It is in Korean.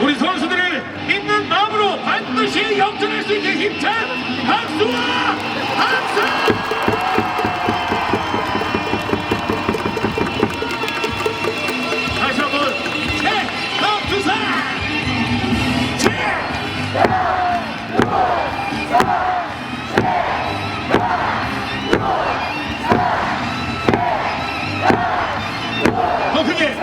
우리 선수들을 있는 마음으로 반드시 역전할 수 있게 힘찬 박수와 함성! 더 크게!